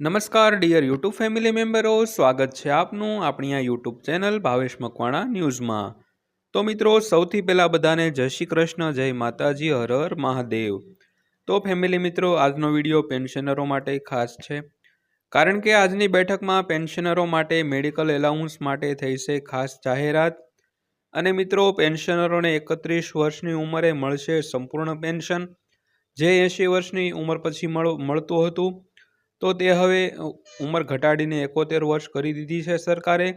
નમસ્કાર dear YouTube family મેમ્બરો સ્વાગત છે આપનું આપણી આ યુટ્યુબ ચેનલ ભાવેશ મકવાણા ન્યૂઝમાં. તો મિત્રો, સૌથી પહેલાં બધાને જય શ્રી કૃષ્ણ, જય માતાજી, હર હર મહાદેવ. તો ફેમિલી મિત્રો, આજનો વીડિયો પેન્શનરો માટે ખાસ છે. કારણ કે આજની બેઠકમાં પેન્શનરો માટે મેડિકલ એલાઉન્સ માટે થઈ છે ખાસ જાહેરાત. અને મિત્રો પેન્શનરોને એકત્રીસ વર્ષની ઉંમરે મળશે સંપૂર્ણ પેન્શન જે એંશી વર્ષની ઉંમર પછી મળ, મળતું હતું. તો તે હવે ઉંમર ઘટાડીને એકોતેર વર્ષ કરી દીધી છે સરકારે.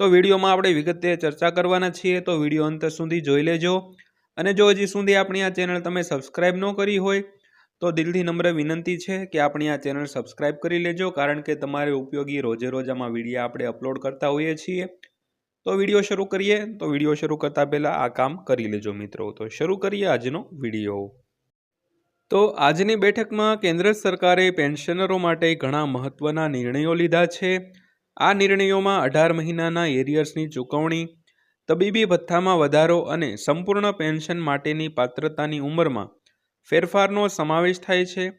તો વિડીયોમાં આપણે વિગતે ચર્ચા કરવાના છીએ, તો વીડિયો અંત સુધી જોઈ લેજો. અને જો હજી સુધી આપણી આ ચેનલ તમે સબસ્ક્રાઈબ ન કરી હોય, તો દિલથી નમ્ર વિનંતી છે કે આપણી આ ચેનલ સબસ્ક્રાઈબ કરી લેજો, કારણ કે તમારે ઉપયોગી રોજે રોજ આમાં વીડિયો આપણે અપલોડ કરતા હોઈએ છીએ. તો વીડિયો શરૂ કરીએ. તો વીડિયો શરૂ કરતાં પહેલાં આ કામ કરી લેજો મિત્રો. તો શરૂ કરીએ આજનો વીડિયો. તો આજની બેઠકમાં કેન્દ્ર સરકારે પેન્શનરો માટે ઘણા મહત્ત્વના નિર્ણયો લીધા છે. આ નિર્ણયોમાં અઢાર મહિનાના એરિયર્સની ચૂકવણી, તબીબી ભથ્થામાં વધારો અને સંપૂર્ણ પેન્શન માટેની પાત્રતાની ઉંમરમાં ફેરફારનો સમાવેશ થાય છે.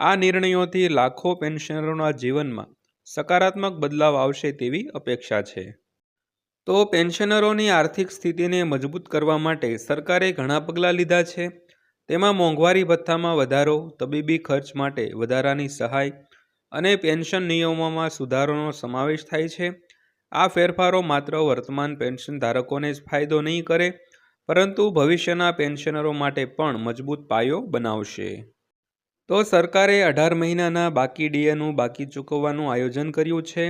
આ નિર્ણયોથી લાખો પેન્શનરોના જીવનમાં સકારાત્મક બદલાવ આવશે તેવી અપેક્ષા છે. તો પેન્શનરોની આર્થિક સ્થિતિને મજબૂત કરવા માટે સરકારે ઘણા પગલાં લીધા છે. તેમાં મોંઘવારી ભથ્થામાં વધારો, તબીબી ખર્ચ માટે વધારાની સહાય અને પેન્શન નિયમોમાં સુધારોનો સમાવેશ થાય છે. આ ફેરફારો માત્ર વર્તમાન પેન્શન ધારકોને જ ફાયદો નહીં કરે, પરંતુ ભવિષ્યના પેન્શનરો માટે પણ મજબૂત પાયો બનાવશે. તો સરકારે અઢાર મહિનાના બાકી ડીએનું બાકી ચૂકવવાનું આયોજન કર્યું છે.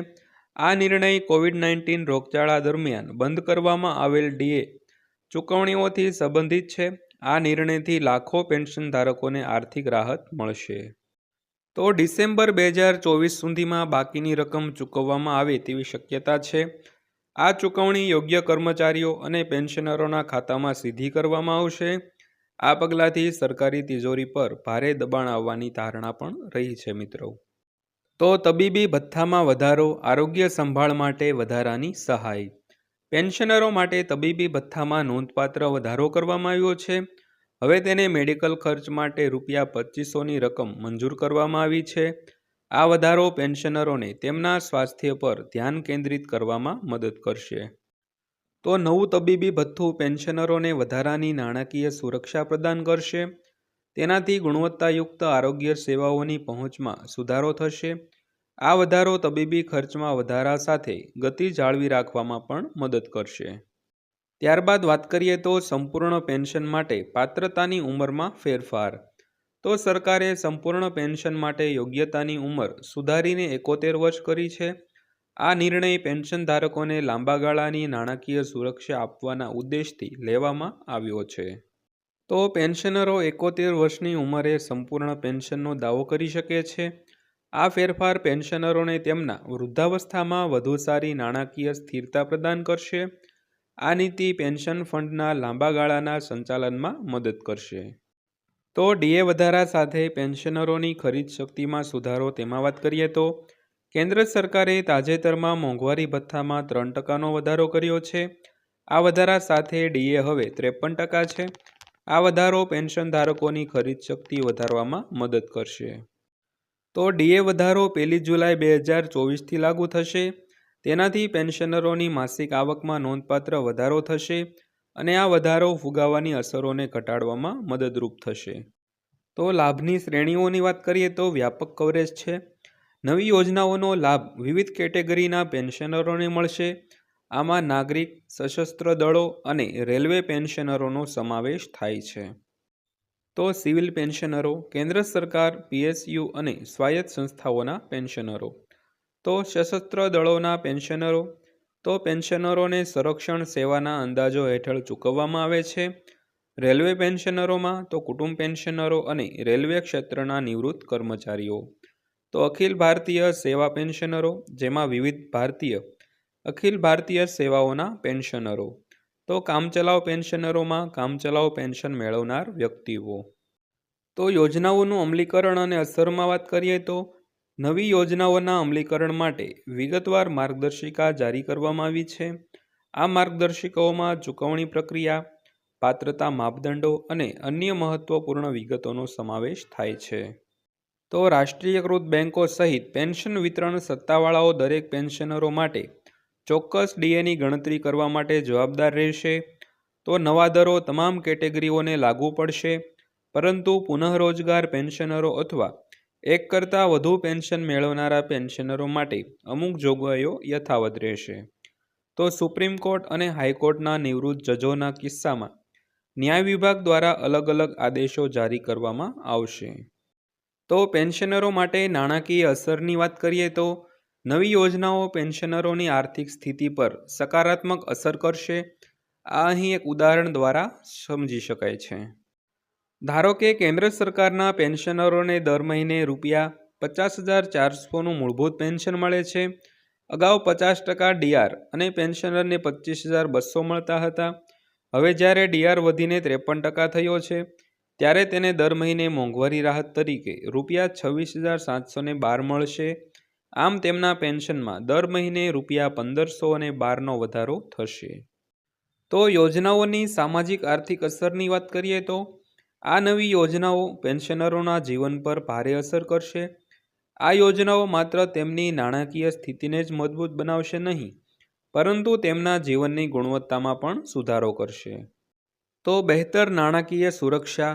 આ નિર્ણય કોવિડ નાઇન્ટીન રોગચાળા દરમિયાન બંધ કરવામાં આવેલ ડીએ ચૂકવણીઓથી સંબંધિત છે. આ નિર્ણયથી લાખો પેન્શન ધારકોને આર્થિક રાહત મળશે. તો ડિસેમ્બર બે હજાર ચોવીસ સુધીમાં બાકીની રકમ ચૂકવવામાં આવે તેવી શક્યતા છે. આ ચૂકવણી યોગ્ય કર્મચારીઓ અને પેન્શનરોના ખાતામાં સીધી કરવામાં આવશે. આ પગલાંથી સરકારી તિજોરી પર ભારે દબાણ આવવાની ધારણા પણ રહી છે મિત્રો. તો તબીબી ભથ્થામાં વધારો, આરોગ્ય સંભાળ માટે વધારાની સહાય. પેન્શનરો માટે તબીબી ભથ્થામાં નોંધપાત્ર વધારો કરવામાં આવ્યો છે. હવે તેને મેડિકલ ખર્ચ માટે રૂપિયા પચીસોની રકમ મંજૂર કરવામાં આવી છે. આ વધારો પેન્શનરોને તેમના સ્વાસ્થ્ય પર ધ્યાન કેન્દ્રિત કરવામાં મદદ કરશે. તો નવું તબીબી ભથ્થું પેન્શનરોને વધારાની નાણાકીય સુરક્ષા પ્રદાન કરશે. તેનાથી ગુણવત્તાયુક્ત આરોગ્ય સેવાઓની પહોંચમાં સુધારો થશે. આ વધારો તબીબી ખર્ચમાં વધારા સાથે ગતિ જાળવી રાખવામાં પણ મદદ કરશે. ત્યારબાદ વાત કરીએ તો સંપૂર્ણ પેન્શન માટે પાત્રતાની ઉંમરમાં ફેરફાર. તો સરકારે સંપૂર્ણ પેન્શન માટે યોગ્યતાની ઉંમર સુધારીને એકોતેર વર્ષ કરી છે. આ નિર્ણય પેન્શન ધારકોને લાંબા ગાળાની નાણાકીય સુરક્ષા આપવાના ઉદ્દેશથી લેવામાં આવ્યો છે. તો પેન્શનરો એકોતેર વર્ષની ઉંમરે સંપૂર્ણ પેન્શનનો દાવો કરી શકે છે. આ ફેરફાર પેન્શનરોને તેમના વૃદ્ધાવસ્થામાં વધુ સારી નાણાકીય સ્થિરતા પ્રદાન કરશે. આ નીતિ પેન્શન ફંડના લાંબા ગાળાના સંચાલનમાં મદદ કરશે. તો ડીએ વધારા સાથે પેન્શનરોની ખરીદ શક્તિમાં સુધારો તેમાં વાત કરીએ તો, કેન્દ્ર સરકારે તાજેતરમાં મોંઘવારી ભથ્થામાં ત્રણ ટકાનો વધારો કર્યો છે. આ વધારા સાથે ડીએ હવે ત્રેપન ટકા છે. આ વધારો પેન્શન ધારકોની ખરીદ શક્તિ વધારવામાં મદદ કરશે. તો ડીએ વધારો પહેલી જુલાઈ બે હજાર ચોવીસથી લાગુ થશે. તેનાથી પેન્શનરોની માસિક આવકમાં નોંધપાત્ર વધારો થશે અને આ વધારો ફુગાવાની અસરોને ઘટાડવામાં મદદરૂપ થશે. તો લાભની શ્રેણીઓની વાત કરીએ તો વ્યાપક કવરેજ છે. નવી યોજનાઓનો લાભ વિવિધ કેટેગરીના પેન્શનરોને મળશે. આમાં નાગરિક, સશસ્ત્ર દળો અને રેલવે પેન્શનરોનો સમાવેશ થાય છે. તો સિવિલ પેન્શનરો, કેન્દ્ર સરકાર, પીએસયુ અને સ્વાયત્ત સંસ્થાઓના પેન્શનરો. તો સશસ્ત્ર દળોના પેન્શનરો, તો પેન્શનરોને સંરક્ષણ સેવાના અંદાજો હેઠળ ચૂકવવામાં આવે છે. રેલવે પેન્શનરોમાં તો કુટુંબ પેન્શનરો અને રેલવે ક્ષેત્રના નિવૃત્ત કર્મચારીઓ. તો અખિલ ભારતીય સેવા પેન્શનરો, જેમાં વિવિધ ભારતીય, અખિલ ભારતીય સેવાઓના પેન્શનરો. તો કામચલાઉ પેન્શનરોમાં કામચલાઉ પેન્શન મેળવનાર વ્યક્તિઓ. તો યોજનાઓનું અમલીકરણ અને અસરમાં વાત કરીએ તો નવી યોજનાઓના અમલીકરણ માટે વિગતવાર માર્ગદર્શિકા જારી કરવામાં આવી છે. આ માર્ગદર્શિકાઓમાં ચૂકવણી પ્રક્રિયા, પાત્રતા માપદંડો અને અન્ય મહત્વપૂર્ણ વિગતોનો સમાવેશ થાય છે. તો રાષ્ટ્રીયકૃત બેન્કો સહિત પેન્શન વિતરણ સત્તાવાળાઓ દરેક પેન્શનરો માટે ચોક્કસ ડીએની ગણતરી કરવા માટે જવાબદાર રહેશે. તો નવા દરો તમામ કેટેગરીઓને લાગુ પડશે. પરંતુ પુનઃરોજગાર પેન્શનરો અથવા એક કરતાં વધુ પેન્શન મેળવનારા પેન્શનરો માટે અમુક જોગવાઈઓ યથાવત રહેશે. તો સુપ્રીમ કોર્ટ અને હાઈકોર્ટના નિવૃત્ત જજોના કિસ્સામાં ન્યાય વિભાગ દ્વારા અલગ અલગ આદેશો જારી કરવામાં આવશે. તો પેન્શનરો માટે નાણાકીય અસરની વાત કરીએ તો નવી યોજનાઓ પેન્શનરોની આર્થિક સ્થિતિ પર સકારાત્મક અસર કરશે. આ અહીં એક ઉદાહરણ દ્વારા સમજી શકાય છે. ધારો કે કેન્દ્ર સરકારના પેન્શનરોને દર મહિને રૂપિયા પચાસ હજાર ચારસોનું મૂળભૂત પેન્શન મળે છે. અગાઉ પચાસ ટકા ડીઆર અને પેન્શનરને પચીસ હજાર બસો મળતા હતા. હવે જ્યારે ડીઆર વધીને ત્રેપન ટકા થયો છે, ત્યારે તેને દર મહિને મોંઘવારી રાહત તરીકે રૂપિયા છવ્વીસ હજાર સાતસો બાર મળશે. આમ તેમના પેન્શનમાં દર મહિને રૂપિયા પંદરસો અને બારનો વધારો થશે. તો યોજનાઓની સામાજિક આર્થિક અસરની વાત કરીએ તો આ નવી યોજનાઓ પેન્શનરોના જીવન પર ભારે અસર કરશે. આ યોજનાઓ માત્ર તેમની નાણાકીય સ્થિતિને જ મજબૂત બનાવશે નહીં, પરંતુ તેમના જીવનની ગુણવત્તામાં પણ સુધારો કરશે. તો બહેતર નાણાકીય સુરક્ષા,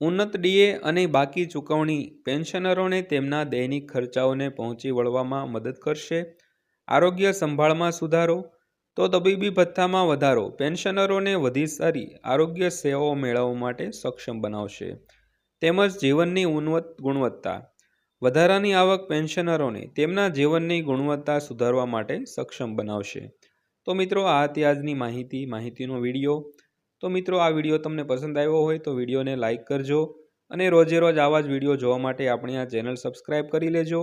ઉન્નત ડીએ અને બાકી ચૂકવણી પેન્શનરોને તેમના દૈનિક ખર્ચાઓને પહોંચી વળવામાં મદદ કરશે. આરોગ્ય સંભાળમાં સુધારો તો તબીબી ભથ્થામાં વધારો, પેન્શનરોને વધી સારી આરોગ્ય સેવાઓ મેળવવા માટે સક્ષમ બનાવશે. તેમજ જીવનની ગુણવત્તા. વધારાની આવક પેન્શનરોને તેમના જીવનની ગુણવત્તા સુધારવા માટે સક્ષમ બનાવશે. તો મિત્રો, આ હતી આજની માહિતી, માહિતીનો વીડિયો. તો મિત્રો, આ વીડિયો તમને પસંદ આવ્યો હોય તો વિડીયોને લાઇક કરજો અને રોજે રોજ આવા જ વીડિયો જોવા માટે આપણી આ ચેનલ સબસ્ક્રાઈબ કરી લેજો.